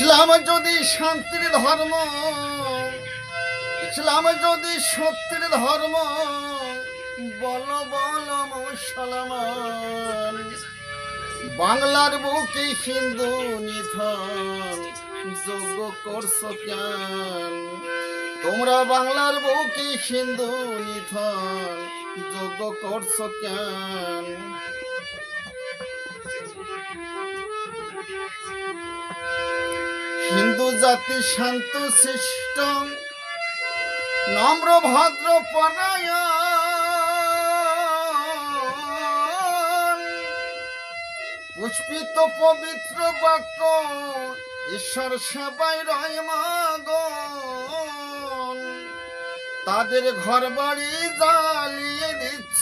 ইসলাম যদি শান্তির ধর্ম, ইসলাম যদি সত্যের ধর্ম, বল বল মুসলমান, বাংলার বুকে হিন্দু নিধন যোগ্য করছ কেন? তোমরা বাংলার বুকে হিন্দু নিধন যোগ্য করছ কেন? জাতি শান্ত শিষ্ট নম্র ভদ্র পরায়ণ। পুষ্পিত পবিত্র বাক্য, ঈশ্বর সেবাই রয় মাগন। তাদের ঘর বাড়ি জ্বালিয়ে দিচ্ছ,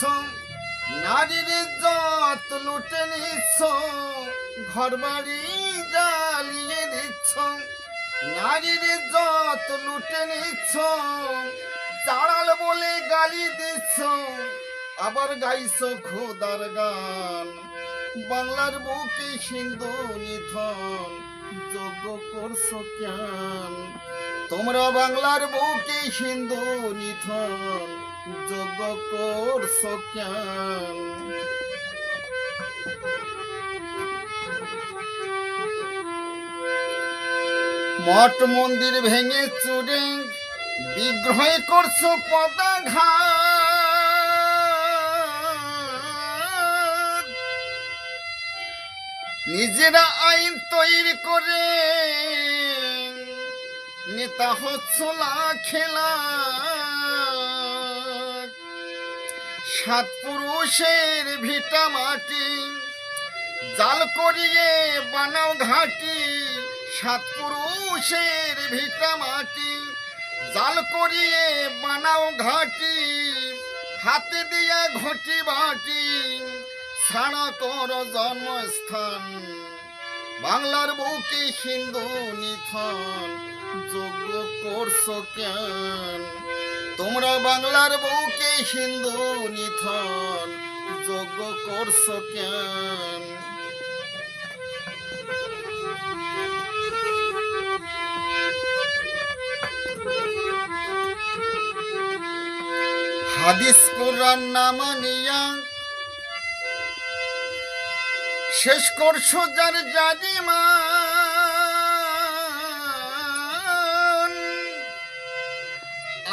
নারীর ইজ্জত লুটে নিচ্ছ ঘর বাড়ি জ্বালিয়ে দিচ্ছ। নারীর ইজ্জত লুটে নিচ্ছ চাড়াল বলে গালি দিচ্ছ, আবার গাইছ খোদার গান। বাংলার বুকে হিন্দু নিধন যোগ্য করছ কেন তোমরা বাংলার বুকে হিন্দু নিধন যোগ্য করছ কেন মঠ মন্দির ভেঙে চুরে বিগ্রহ করছ পদাঘাত। নিজেরা আইন তৈরি করে নেতা হচ্ছলা খেলা সাত পুরুষের ভিটা মাটি, জাল করিয়ে বানাও ঘাটি। সাত পুরুষের ভিটা মাটি, জাল করিয়ে বানাও ঘাটি, হাতে দিয়া ঘটি বাটি, ছাড়া জন্মস্থান। বাংলার বুকে হিন্দু নিথন যোগ্য করছ কেন? তোমরা বাংলার বউকে হিন্দু নিথন যোগ্য করছ কেন? হাদিস কোরআন না মানিয়া। শেষ করছ যার জাদিমান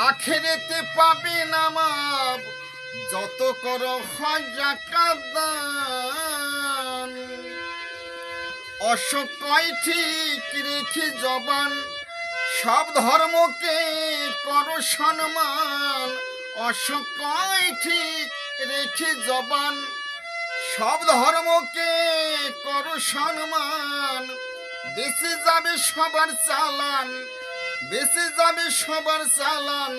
আখেরেতে পাবে নামাব, যত করো হজাকাদান অশোক কয় ঠিক রেখে জবান, সব ধর্মকে কর সম্মান। অশোক কয় ঠিক রেখে জবান। সব ধর্মকে কর সম্মান। বেঁচে যাবে সবার চালান, বেঁচে যাবে সবার চালান।